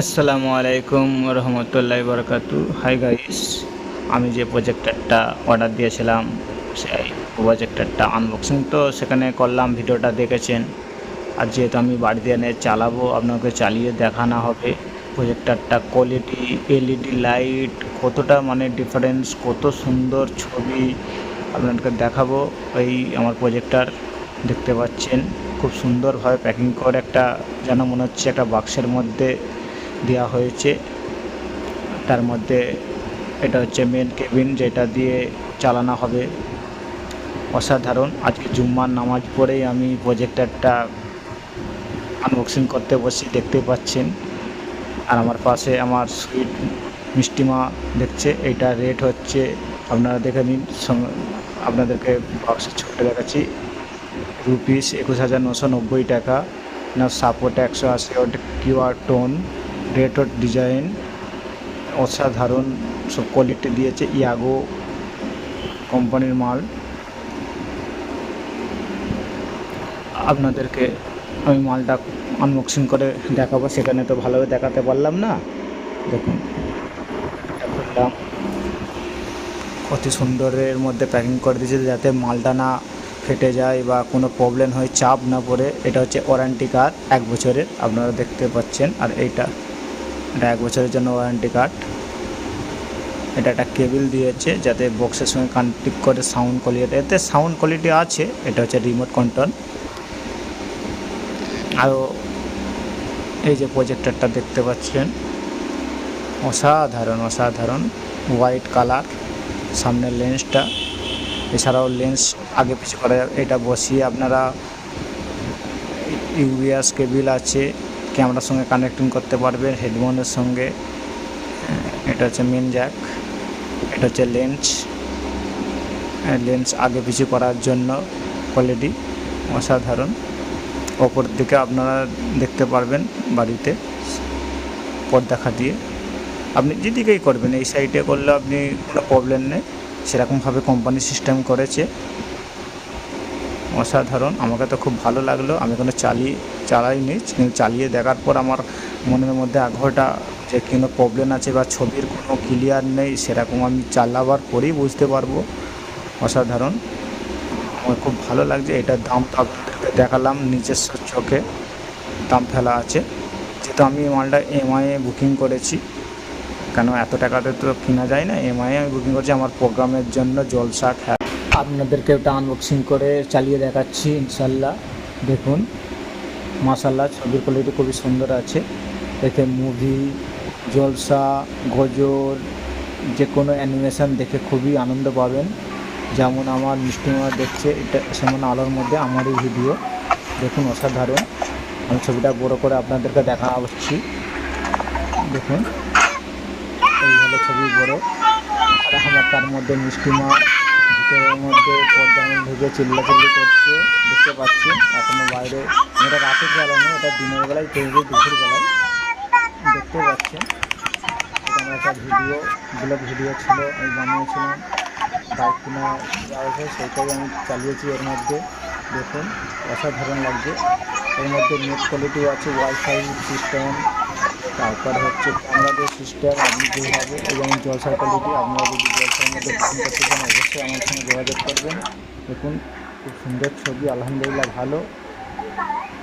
আসসালামু আলাইকুম রহমতুল্লাহ বরকাতু hi guys আমি যে প্রজেক্টারটা অর্ডার দিয়েছিলাম, সেই প্রজেক্টারটা আনবক্সিং তো সেখানে করলাম, ভিডিওটা দেখেছেন। আর যেহেতু আমি বাড়িতে এনে চালাবো, আপনাকে চালিয়ে দেখানো হবে প্রজেক্টারটা কোয়ালিটি এলইডি লাইট কতটা মানে ডিফারেন্স কত সুন্দর ছবি আপনাদেরকে দেখাবো। এই আমার প্রজেক্টার দেখতে পাচ্ছেন, খুব সুন্দরভাবে প্যাকিং করে একটা যেন মনে হচ্ছে একটা বাক্সের মধ্যে দেওয়া হয়েছে। তার মধ্যে এটা হচ্ছে মেন কেবিন যেটা দিয়ে চালানো হবে। অসাধারণ। আজকে জুম্মার নামাজ পড়েই আমি প্রজেক্টরটা আনবক্সিং করতে বসি দেখতে পাচ্ছেন। আর আমার পাশে আমার সুইট মিষ্টিমা দেখছে। এইটা রেট হচ্ছে, আপনারা দেখে নিন আপনাদেরকে বক্সে ছোট্ট দেখাচ্ছি। রুপিস একুশ হাজার নশো নব্বই টাকা। না সাপোর্ট একশো আশি কিউআর টোন রেট ওট ডিজাইন অসাধারণ সব কোয়ালিটি দিয়েছে ইয়াগো কোম্পানির মাল। আপনাদেরকে আমি মালটা আনবক্সিং করে দেখাবো, সেখানে তো ভালোভাবে দেখাতে পারলাম না। দেখুন অতি সুন্দরের মধ্যে প্যাকিং করে দিয়েছে, যাতে মালটা না ফেটে যায় বা কোনো প্রবলেম হয়, চাপ না পড়ে। এটা হচ্ছে ওয়ারেন্টি কার্ড এক বছরের, আপনারা দেখতে পাচ্ছেন। আর এইটা এটা এক বছরের জন্য ওয়ারেন্টি কার্ড এটা একটা কেবিল দিয়েছে যাতে বক্সের সঙ্গে কানেক্ট করে সাউন্ড কোয়ালিটি এতে সাউন্ড কোয়ালিটি আছে, এটা হচ্ছে রিমোট কন্ট্রোল আরও এই যে প্রজেক্টরটা দেখতে পাচ্ছেন, অসাধারণ অসাধারণ। হোয়াইট কালার সামনের লেন্সটা এছাড়াও লেন্স আগে পিছু করা এটা বসিয়ে আপনারা ইউবিএস কেবিল আছে ক্যামেরার সঙ্গে কানেক্টিং করতে পারবেন হেডফোনের সঙ্গে। এটা হচ্ছে মেন জ্যাক এটা হচ্ছে লেন্স লেন্স আগে পিছু করার জন্য কোয়ালিটি অসাধারণ। ওপর দিকে আপনারা দেখতে পারবেন বাড়িতে পর্দা খাটিয়ে। আপনি যেদিকেই করবেন, এই সাইডে করলে আপনি কোনো প্রবলেম নেই। সেরকমভাবে কোম্পানি সিস্টেম করেছে। অসাধারণ। আমাকে তো খুব ভালো লাগল। আমি কোনো চালিয়ে, চালাইনি। চালিয়ে দেখার পর আমার মনের মধ্যে আগ্রহটা যে কোনো প্রবলেম আছে বা ছবির কোনো ক্লিয়ার নেই, সেরকম আমি চালাবার পরেই বুঝতে পারব। অসাধারণ। আমার খুব ভালো লাগছে। এটার দাম আপনাদেরকে দেখালাম নিজস্ব চোখে। দাম ফেলা আছে। যেহেতু আমি এই মালটা এমআইএ বুকিং করেছি। কেন এত টাকাতে তো কেনা যায় না? এমআইএ আমি বুকিং করেছি। আমার প্রোগ্রামের জন্য জলসা খেলা আপনাদেরকে ওটা আনবক্সিং করে চালিয়ে দেখাচ্ছি, ইনশাল্লাহ। দেখুন মাসাল্লাহ ছবির কোয়ালিটি খুবই সুন্দর আছে। এতে মুভি জলসা, গজল যে কোনো অ্যানিমেশন দেখে খুবই আনন্দ পাবেন। যেমন আমার মিষ্টিমা দেখছে, এটা সেমন আলোর মধ্যে আমারই ভিডিও দেখুন, অসাধারণ। আমি ছবিটা বড় করে আপনাদেরকে দেখা হচ্ছি দেখুন এই হলো ছবি বড়। আর আমার তার মধ্যে মিষ্টিমা ভিতরের মধ্যে পর্দার ঢুকে চিল্লাচিল্লি করছে, দেখতে পাচ্ছি। এখনও বাইরে এটা রাতের বেলা নয় এটা দিনের বেলায় তৈরি দুপুর বেলায়। দেখতে পাচ্ছেন আমার একটা ভিডিও, ব্লগ ভিডিও ছিল, আমি বানিয়েছিলাম। বাইক কিনা হয়েছে, সেইটাই আমি চালিয়েছি এর মধ্যে। দেখুন, অসাধারণ লাগছে। এর মধ্যে নেট কোয়ালিটি আছে ওয়াইফাই সিস্টেম তারপর হচ্ছে আমাদের সিস্টেম আপনি যেভাবে এবং জলসার কোয়ালিটি আপনারা যদি জলসার মধ্যে করতে চান, অবশ্যই আমার সঙ্গে যোগাযোগ করবেন। দেখুন, খুব সুন্দর ছবি, আলহামদুলিল্লাহ, ভালো।